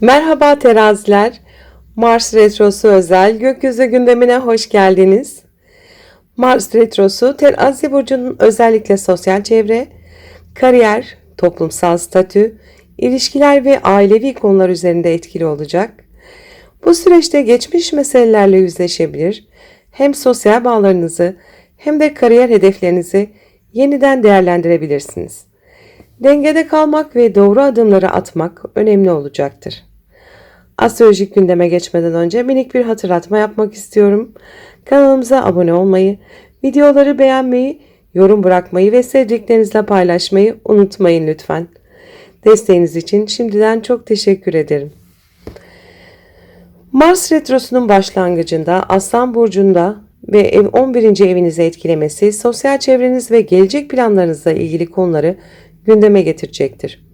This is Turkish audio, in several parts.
Merhaba teraziler. Mars Retrosu özel gökyüzü gündemine hoş geldiniz. Mars Retrosu terazi burcunun özellikle sosyal çevre, kariyer, toplumsal statü, ilişkiler ve ailevi konular üzerinde etkili olacak. Bu süreçte geçmiş meselelerle yüzleşebilir, hem sosyal bağlarınızı hem de kariyer hedeflerinizi yeniden değerlendirebilirsiniz. Dengede kalmak ve doğru adımları atmak önemli olacaktır. Astrolojik gündeme geçmeden önce minik bir hatırlatma yapmak istiyorum. Kanalımıza abone olmayı, videoları beğenmeyi, yorum bırakmayı ve sevdiklerinizle paylaşmayı unutmayın lütfen. Desteğiniz için şimdiden çok teşekkür ederim. Mars Retrosu'nun başlangıcında Aslan Burcu'nda ve ev 11. evinizi etkilemesi sosyal çevreniz ve gelecek planlarınızla ilgili konuları gündeme getirecektir.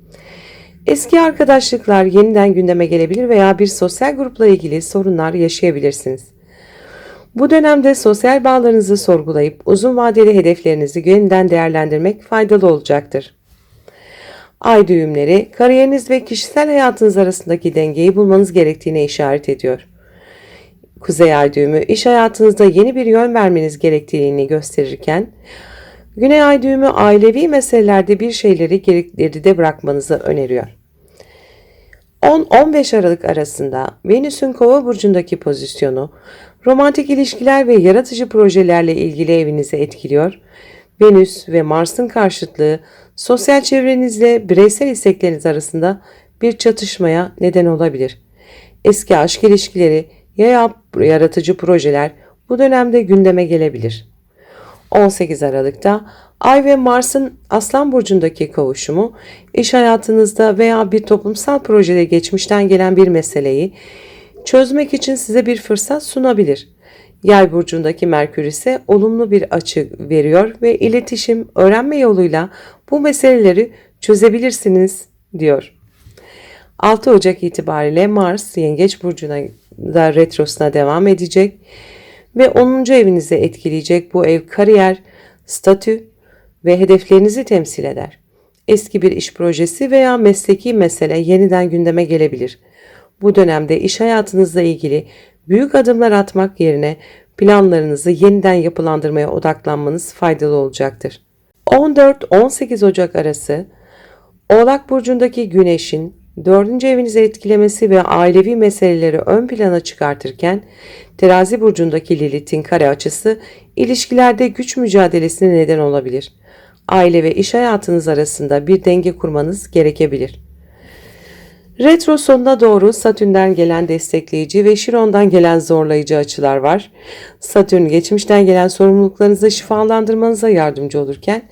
Eski arkadaşlıklar yeniden gündeme gelebilir veya bir sosyal grupla ilgili sorunlar yaşayabilirsiniz. Bu dönemde sosyal bağlarınızı sorgulayıp uzun vadeli hedeflerinizi yeniden değerlendirmek faydalı olacaktır. Ay düğümleri kariyeriniz ve kişisel hayatınız arasındaki dengeyi bulmanız gerektiğine işaret ediyor. Kuzey ay düğümü iş hayatınızda yeni bir yön vermeniz gerektiğini gösterirken, Güney ay düğümü ailevi meselelerde bir şeyleri geride bırakmanızı öneriyor. 10-15 Aralık arasında Venüs'ün Kova burcundaki pozisyonu romantik ilişkiler ve yaratıcı projelerle ilgili evinizi etkiliyor. Venüs ve Mars'ın karşıtlığı sosyal çevrenizle bireysel istekleriniz arasında bir çatışmaya neden olabilir. Eski aşk ilişkileri ya yaratıcı projeler bu dönemde gündeme gelebilir. 18 Aralık'ta Ay ve Mars'ın Aslan Burcu'ndaki kavuşumu, iş hayatınızda veya bir toplumsal projede geçmişten gelen bir meseleyi çözmek için size bir fırsat sunabilir. Yay burcundaki Merkür ise olumlu bir açı veriyor ve iletişim, öğrenme yoluyla bu meseleleri çözebilirsiniz diyor. 6 Ocak itibariyle Mars Yengeç burcuna da retrosuna devam edecek ve 10. evinizi etkileyecek bu ev kariyer, statü ve hedeflerinizi temsil eder. Eski bir iş projesi veya mesleki mesele yeniden gündeme gelebilir. Bu dönemde iş hayatınızla ilgili büyük adımlar atmak yerine planlarınızı yeniden yapılandırmaya odaklanmanız faydalı olacaktır. 14-18 Ocak arası Oğlak burcundaki Güneş'in 4. evinizi etkilemesi ve ailevi meseleleri ön plana çıkartırken Terazi burcundaki Lilith'in kare açısı ilişkilerde güç mücadelesine neden olabilir. Aile ve iş hayatınız arasında bir denge kurmanız gerekebilir. Retro sonuna doğru Satürn'den gelen destekleyici ve Şiron'dan gelen zorlayıcı açılar var. Satürn geçmişten gelen sorumluluklarınızı şifalandırmanıza yardımcı olurken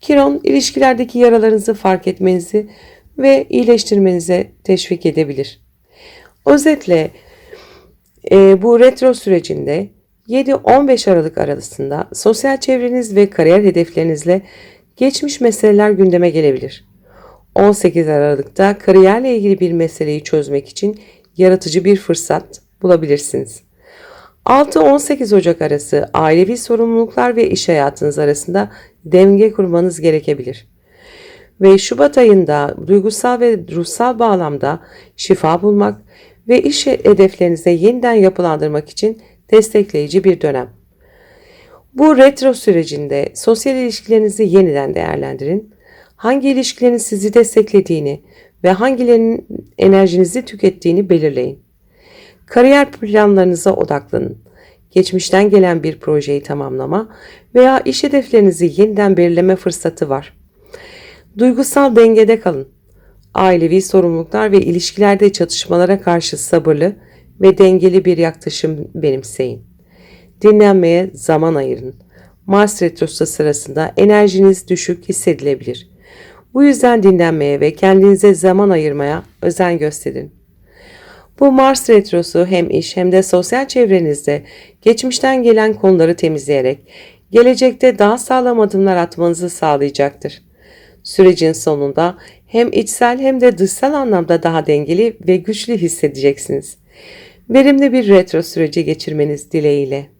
Kiron ilişkilerdeki yaralarınızı fark etmenizi ve iyileştirmenize teşvik edebilir. Özetle e, bu retro sürecinde 7-15 Aralık arasında sosyal çevreniz ve kariyer hedeflerinizle geçmiş meseleler gündeme gelebilir. 18 Aralık'ta kariyerle ilgili bir meseleyi çözmek için yaratıcı bir fırsat bulabilirsiniz. 6-18 Ocak arası ailevi sorumluluklar ve iş hayatınız arasında denge kurmanız gerekebilir. Ve Şubat ayında duygusal ve ruhsal bağlamda şifa bulmak ve iş hedeflerinize yeniden yapılandırmak için destekleyici bir dönem. Bu retro sürecinde sosyal ilişkilerinizi yeniden değerlendirin. Hangi ilişkilerin sizi desteklediğini ve hangilerinin enerjinizi tükettiğini belirleyin. Kariyer planlarınıza odaklanın. Geçmişten gelen bir projeyi tamamlama veya iş hedeflerinizi yeniden belirleme fırsatı var. Duygusal dengede kalın. Ailevi sorumluluklar ve ilişkilerde çatışmalara karşı sabırlı ve dengeli bir yaklaşım benimseyin. Dinlenmeye zaman ayırın. Mars retrosu sırasında enerjiniz düşük hissedilebilir. Bu yüzden dinlenmeye ve kendinize zaman ayırmaya özen gösterin. Bu Mars retrosu hem iş hem de sosyal çevrenizde geçmişten gelen konuları temizleyerek gelecekte daha sağlam adımlar atmanızı sağlayacaktır. Sürecin sonunda hem içsel hem de dışsal anlamda daha dengeli ve güçlü hissedeceksiniz. Verimli bir retro süreci geçirmeniz dileğiyle.